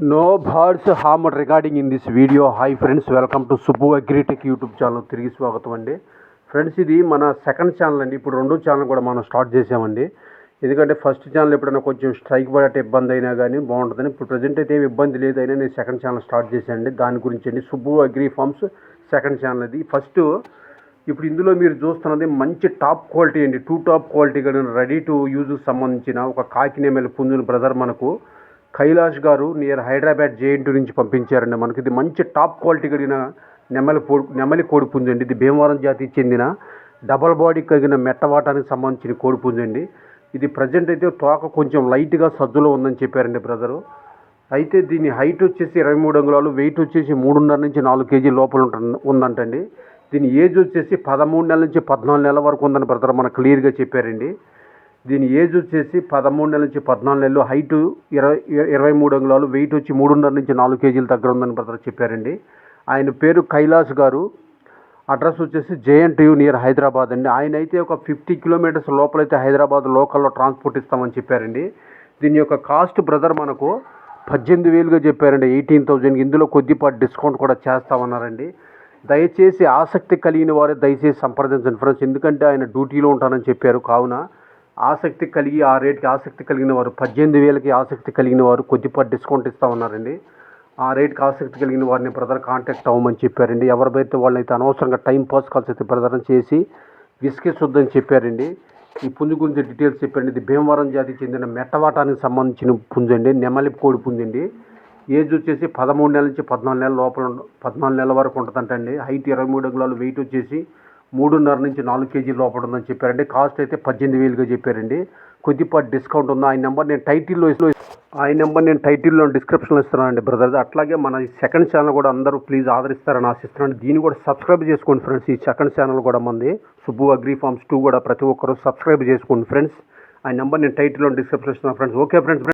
No birds hmm regarding in this video hi friends welcome to Subbu agritech YouTube channel తిరిగి స్వాగతం అండి. Friends ఇది మన second channel అండి. ఇప్పుడు రెండో ఛానల్ కూడా మనం స్టార్ట్ చేసామండి. ఎందుకంటే ఫస్ట్ ఛానల్ ఎప్పుడైనా కొంచెం స్ట్రైక్ పడేట ఇబ్బంది అయినా కానీ బాగుంటుందని. ఇప్పుడు ప్రజెంట్ అయితే ఏమి ఇబ్బంది లేదు అయినా నేను సెకండ్ ఛానల్ స్టార్ట్ చేశానండి. దాని గురించి అండి. Subbu agri farms second channel అది ఫస్ట్ ఇప్పుడు ఇందులో మీరు చూస్తున్నది మంచి టాప్ క్వాలిటీ అండి. టూ టాప్ క్వాలిటీ కానీ రెడీ టు యూజ్కి సంబంధించిన ఒక కాకినేమల పుంజుని బ్రదర్ మనకు కైలాష్ గారు నియర్ హైదరాబాద్ జేఎన్టీ నుంచి పంపించారండి. మనకి ఇది మంచి టాప్ క్వాలిటీ కలిగిన నెమలి పో నెమలి కోడిపుంజండి ఇది భీమవరం జాతికి చెందిన డబల్ బాడీ కలిగిన మెట్టవాటానికి సంబంధించిన కోడిపుంజండి ఇది ప్రజెంట్ అయితే తోక కొంచెం లైట్గా సజ్జులో ఉందని చెప్పారండి బ్రదరు. అయితే దీని హైట్ వచ్చేసి ఇరవై మూడు అంగుళాలు వెయిట్ వచ్చేసి మూడున్నర నుంచి నాలుగు కేజీ లోపల ఉంట ఉందంటండి. దీని ఏజ్ వచ్చేసి పదమూడు నెలల నుంచి పద్నాలుగు నెలల వరకు ఉందని బ్రదర్ మనకు క్లియర్గా చెప్పారండి. దీని ఏజ్ వచ్చేసి పదమూడు నెలల నుంచి పద్నాలుగు నెలలు హైట్ ఇరవై ఇరవై మూడు అంగుళాలు వెయిట్ వచ్చి మూడున్నర నుంచి నాలుగు కేజీల దగ్గర ఉందని బ్రదర్ చెప్పారండి. ఆయన పేరు కైలాస్ గారు. అడ్రస్ వచ్చేసి జేఎన్టీయూ నియర్ హైదరాబాద్ అండి. ఆయన అయితే ఒక ఫిఫ్టీ కిలోమీటర్స్ లోపలైతే హైదరాబాద్ లోకల్లో ట్రాన్స్పోర్ట్ ఇస్తామని చెప్పారండి. దీని యొక్క కాస్ట్ బ్రదర్ మనకు పద్దెనిమిది వేలుగా చెప్పారండి. ఎయిటీన్ థౌజండ్ ఇందులో కొద్దిపాటి డిస్కౌంట్ కూడా చేస్తామన్నారండి. దయచేసి ఆసక్తి కలిగిన వారే దయచేసి సంప్రదించండి ఫ్రెండ్స్ ఎందుకంటే ఆయన డ్యూటీలో ఉంటానని చెప్పారు. కావున ఆసక్తి కలిగి ఆ రేట్కి ఆసక్తి కలిగిన వారు పద్దెనిమిది వేలకి ఆసక్తి కలిగిన వారు కొద్దిపాటి డిస్కౌంట్ ఇస్తూ ఉన్నారండి. ఆ రేట్కి ఆసక్తి కలిగిన వారిని బ్రదర్ కాంటాక్ట్ అవ్వమని చెప్పారండి. ఎవరిపైతే వాళ్ళైతే అనవసరంగా టైం పాస్ కాల్స్ అయితే బ్రదర్ చేసి విసిగేసొద్దని చెప్పారండి. ఈ పుంజు గురించి డీటెయిల్స్ చెప్పండి ఇది భీమవరం జాతికి చెందిన మెట్టవాటానికి సంబంధించిన పుంజు అండి. నెమలి కోడి పుంజు అండి. ఏజ్ వచ్చేసి పదమూడు నెలల నుంచి పద్నాలుగు నెలల లోపల పద్నాలుగు నెలల వరకు ఉంటుందంటండి. హైట్ ఇరవై మూడు అంగుళాలు వెయిట్ వచ్చేసి మూడున్నర నుంచి నాలుగు కేజీల లోపల ఉందని చెప్పారండి. కాస్ట్ అయితే పద్దెనిమిది వేలుగా చెప్పారండి. కొద్దిపాటి డిస్కౌంట్ ఉంది. ఆయన నెంబర్ నేను టైటిల్లో ఆయన నెంబర్ నేను టైటిల్లో డిస్క్రిప్షన్లో ఇస్తున్నానండి బ్రదర్. అట్లాగే మన ఈ సెకండ్ ఛానల్ కూడా అందరూ ప్లీజ్ ఆదరిస్తారని ఆశిస్తున్నాను. దీన్ని కూడా సబ్స్క్రైబ్ చేసుకోండి ఫ్రెండ్స్. ఈ సెకండ్ ఛానల్ కూడా మంది. సుబ్బు అగ్రి ఫార్మ్స్ టూ కూడా ప్రతి ఒక్కరు సబ్స్క్రైబ్ చేసుకోండి ఫ్రెండ్స్. ఆయన నెంబర్ నేను టైటిల్లో డిస్క్రిప్షన్ ఇస్తున్నాను ఫ్రెండ్స్. Okay friends.